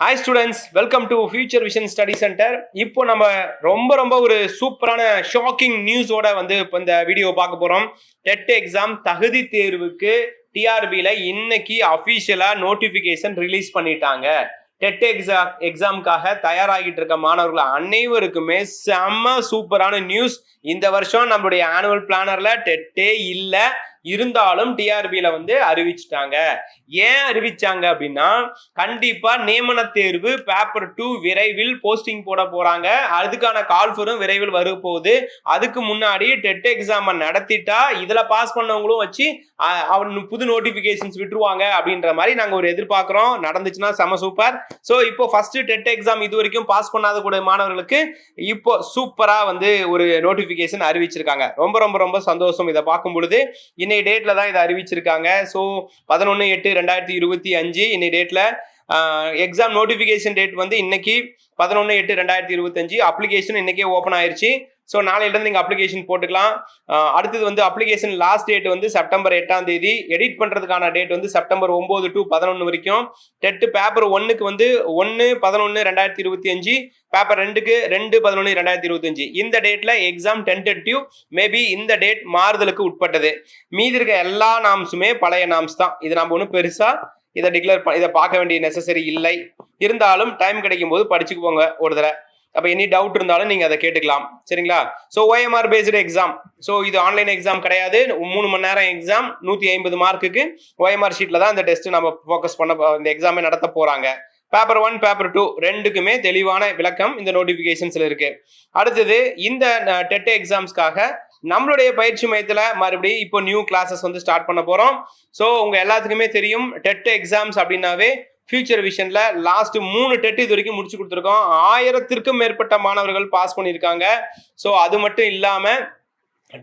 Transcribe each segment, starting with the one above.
Hi students welcome to future vision study centre இப்போ நம்ம ரொம்ப ரொம்ப ஒரு சூப்பரான ஷாக்கிங் நியூஸோட வந்து இப்போ இந்த வீடியோ பார்க்க போகிறோம் டெட் எக்ஸாம் தகுதி தேர்வுக்கு டிஆர்பியில் இன்னைக்கு அஃபீஷியலாக நோட்டிஃபிகேஷன் ரிலீஸ் பண்ணிட்டாங்க. டெட் எக்ஸாம் எக்ஸாமுக்காக தயாராகிட்டு இருக்க மாணவர்கள் அனைவருக்குமே செம்ம சூப்பரான நியூஸ் இந்த வருஷம் நம்மளுடைய ஆனுவல் பிளானர்ல டெட்டே இல்லை. இருந்தாலும் டிஆர்பியில் வந்து அறிவிச்சிட்டாங்க. ஏன் அறிவிச்சாங்க அப்படின்னா கண்டிப்பா நியமன தேர்வு பேப்பர் டூ விரைவில் போஸ்டிங் போட போறாங்க. அதுக்கான கால்ஃபரும் விரைவில் வரும் போகுது. அதுக்கு முன்னாடி டெட் எக்ஸாம் நடத்திட்டா இதுல பாஸ் பண்ணவங்களும் வச்சு அவன் புது நோட்டிபிகேஷன்ஸ் விட்டுருவாங்க அப்படின்ற மாதிரி நாங்க ஒரு எதிர்பார்க்கிறோம். நடந்துச்சுன்னா செம சூப்பர் ஸோ இப்போ ஃபர்ஸ்ட் டெட் எக்ஸாம் இது வரைக்கும் பாஸ் பண்ணாத கூட மாணவர்களுக்கு இப்போ சூப்பரா வந்து ஒரு நோட்டிபிகேஷன் அறிவிச்சிருக்காங்க. ரொம்ப ரொம்ப ரொம்ப சந்தோஷம் இதை பார்க்கும் பொழுது. இன்னைக்கு டேட்ல தான் இதை அறிவிச்சிருக்காங்க. ஸோ பதினொன்று எட்டு ரெண்டாயிரத்தி இருபத்தி அஞ்சு இன்னை டேட்ல எக்ஸாம் நோட்டிஃபிகேஷன் டேட் வந்து இன்னைக்கு பதினொன்று எட்டு ரெண்டாயிரத்தி இருபத்தஞ்சு அப்ளிகேஷன் இன்னைக்கே ஓப்பன் ஆயிருச்சு. ஸோ நாளையிலேருந்து நீங்கள் அப்ளிகேஷன் போட்டுக்கலாம். அடுத்தது வந்து அப்ளிகேஷன் லாஸ்ட் டேட் வந்து செப்டம்பர் எட்டாம் தேதி. எடிட் பண்ணுறதுக்கான டேட் வந்து செப்டம்பர் ஒம்பது டு பதினொன்று வரைக்கும். டெட்டு பேப்பர் ஒன்றுக்கு வந்து ஒன்று பதினொன்று ரெண்டாயிரத்தி இருபத்தி அஞ்சு. பேப்பர் ரெண்டுக்கு ரெண்டு பதினொன்று ரெண்டாயிரத்தி இருபத்தஞ்சு இந்த டேட்டில் எக்ஸாம் டென்டேட்டிவ் மேபி இந்த டேட் மாறுதலுக்கு உட்பட்டது. மீதி இருக்க எல்லா நாம்ஸுமே பழைய நாம்ஸ் தான். இது நம்ம ஒன்றும் பெருசாக இதை டிக்ளேர் இதை பார்க்க வேண்டிய நெசசரி இல்லை. இருந்தாலும் டைம் கிடைக்கும் போது படிச்சுக்குவோங்க ஒரு தடவை. அப்போ எனி டவுட் இருந்தாலும் நீங்கள் அதை கேட்டுக்கலாம். சரிங்களா? So OMR based exam so இது ஆன்லைன் எக்ஸாம் கிடையாது. மூணு மணி நேரம் எக்ஸாம் நூற்றி ஐம்பது மார்க்குக்கு ஓஎம்ஆர் ஷீட்டில் தான் இந்த டெஸ்ட்டு நம்ம ஃபோக்கஸ் பண்ண இந்த எக்ஸாமே நடத்த போகிறாங்க பேப்பர் ஒன் பேப்பர் டூ ரெண்டுக்குமே தெளிவான விளக்கம் இந்த நோட்டிஃபிகேஷன்ஸில் இருக்குது அடுத்தது இந்த டெட் எக்ஸாம்ஸ்க்காக நம்மளுடைய பயிற்சி மையத்தில் மறுபடியும் இப்போ நியூ கிளாஸஸ் வந்து ஸ்டார்ட் பண்ண போகிறோம் ஸோ உங்கள் எல்லாத்துக்குமே தெரியும் டெட் எக்ஸாம்ஸ் அப்படின்னாவே ஃபியூச்சர் விஷனில் லாஸ்ட் மூணு டெட் இது வரைக்கும் முடிச்சு கொடுத்துருக்கோம். ஆயிரத்திற்கும் மேற்பட்ட மாணவர்கள் பாஸ் பண்ணியிருக்காங்க. ஸோ அது மட்டும் இல்லாமல்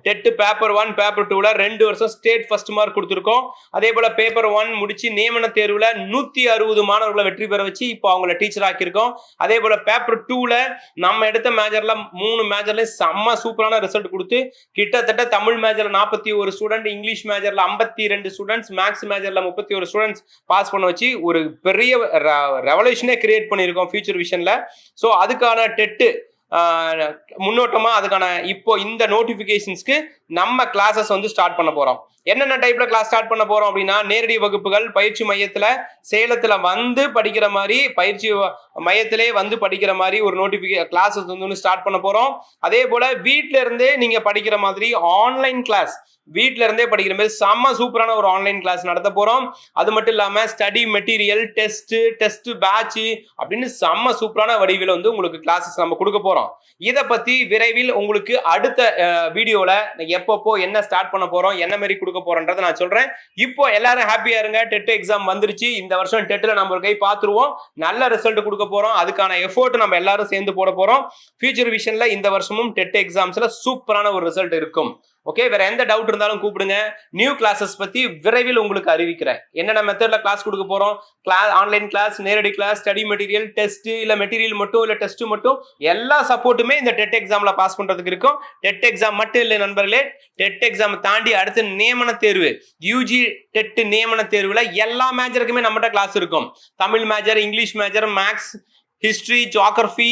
டெட்டு பேப்பர் ஒன் பேப்பர் டூவில் ரெண்டு வருஷம் ஸ்டேட் ஃபர்ஸ்ட் மார்க் கொடுத்துருக்கோம். அதே போல் பேப்பர் ஒன் முடிச்சு நியமன தேர்வில் நூற்றி அறுபது மாணவர்களை வெற்றி பெற வச்சு இப்போ அவங்கள டீச்சர் ஆக்கியிருக்கோம். அதே போல் பேப்பர் டூவில் நம்ம எடுத்த மேஜரில் மூணு மேஜர்லையும் செம்ம சூப்பரான ரிசல்ட் கொடுத்து கிட்டத்தட்ட தமிழ் மேஜரில் நாற்பத்தி ஒரு ஸ்டூடெண்ட் இங்கிலீஷ் மேஜரில் ஐம்பத்தி ரெண்டு ஸ்டூடெண்ட்ஸ் மேக்ஸ் மேஜரில் முப்பத்தி ஒரு ஸ்டூடெண்ட்ஸ் பாஸ் பண்ண வச்சு ஒரு பெரிய ரெவல்யூஷனே கிரியேட் பண்ணியிருக்கோம் ஃபியூச்சர் விஷனில் ஸோ அதுக்கான டெட்டு முன்னோட்டமாக அதுக்கான இப்போ இந்த நோட்டிஃபிகேஷன்ஸ்க்கு நம்ம கிளாஸஸ் வந்து ஸ்டார்ட் பண்ண போகிறோம் என்னென்ன டைப்பில் கிளாஸ் ஸ்டார்ட் பண்ண போகிறோம் அப்படின்னா நேரடி வகுப்புகள் பயிற்சி மையத்தில் சேலத்தில் வந்து படிக்கிற மாதிரி பயிற்சி மையத்திலே வந்து படிக்கிற மாதிரி ஒரு நோட்டிஃபிகே கிளாஸஸ் வந்து ஸ்டார்ட் பண்ண போகிறோம் அதே போல் வீட்ல இருந்தே நீங்கள் படிக்கிற மாதிரி ஆன்லைன் கிளாஸ் வீட்டில இருந்தே படிக்கிற மாதிரி செம்ம சூப்பரான ஒரு ஆன்லைன் கிளாஸ் நடத்த போறோம். அது மட்டும் இல்லாம study material test test batch அப்படின்னு செம்ம சூப்பரான வடிவில் வந்து உங்களுக்கு கிளாஸஸ் நம்ம கொடுக்க போறோம். இதை பத்தி விரைவில் உங்களுக்கு அடுத்த வீடியோல எப்பப்போ என்ன ஸ்டார்ட் பண்ண போறோம் என்ன மாதிரி கொடுக்க போறோன்றதை நான் சொல்றேன். இப்போ எல்லாரும் ஹாப்பியா இருங்க. டெட் எக்ஸாம் வந்துருச்சு. இந்த வருஷம் டெட்ல நம்ம ஒரு கை பார்த்துருவோம். நல்ல ரிசல்ட் கொடுக்க போறோம். அதுக்கான எஃபோர்ட் நம்ம எல்லாரும் சேர்ந்து போட போறோம். ஃபியூச்சர் விஷன்ல இந்த வருஷமும் டெட் எக்ஸாம்ஸ்ல சூப்பரான ஒரு ரிசல்ட் இருக்கும். ஓகே வேற எந்த டவுட் இருந்தாலும் கூப்பிடுங்க. நியூ கிளாஸஸ் பத்தி விரைவில் உங்களுக்கு அறிவிக்கிறேன். என்னென்ன மெத்தட்ல கிளாஸ் கொடுக்க போறோம்? கிளாஸ் ஆன்லைன் கிளாஸ் நேரடி கிளாஸ் ஸ்டடி மெட்டீரியல் டெஸ்ட் இல்ல மெட்டீரியல் மட்டும் இல்ல டெஸ்ட் மட்டும் எல்லா சப்போர்ட்டுமே இந்த டெட் எக்ஸாம்ல பாஸ் பண்றதுக்கு இருக்கும். டெட் எக்ஸாம் மட்டும் இல்லை நண்பர்களே. டெட் எக்ஸாம் தாண்டி அடுத்து நியமன தேர்வு. யூஜி டெட் நியமன தேர்வுல எல்லா மேஜருக்குமே நம்மகிட்ட கிளாஸ் இருக்கும். Tamil major English major maths history geography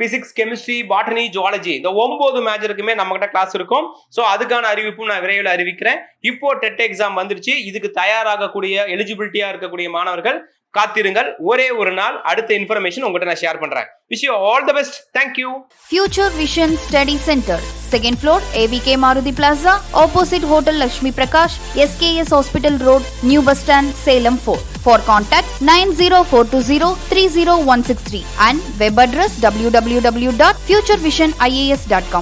physics chemistry botany zoology இந்த ஒன்பது மேஜருக்குமே நம்மகிட்ட கிளாஸ் இருக்கும். ஸோ அதுக்கான அறிவிப்பும் நான் விரைவில் அறிவிக்கிறேன். இப்போ டெட் எக்ஸாம் வந்துருச்சு. இதுக்கு தயாராகக்கூடிய எலிஜிபிலிட்டியா இருக்கக்கூடிய மாணவர்கள் காத்திருங்கள். ஒரே ஒரு நாள் அடுத்த இன்ஃபர்மேஷன் உங்கள்கிட்ட நான் ஷேர் பண்றேன். Wish you all the best thank you future vision study centre second floor AVK Maruthi plaza opposite hotel Lakshmi Prakash SKS hospital road new bus stand Salem fort For contact 90420 30163 and web address www.futurevision.ias.com.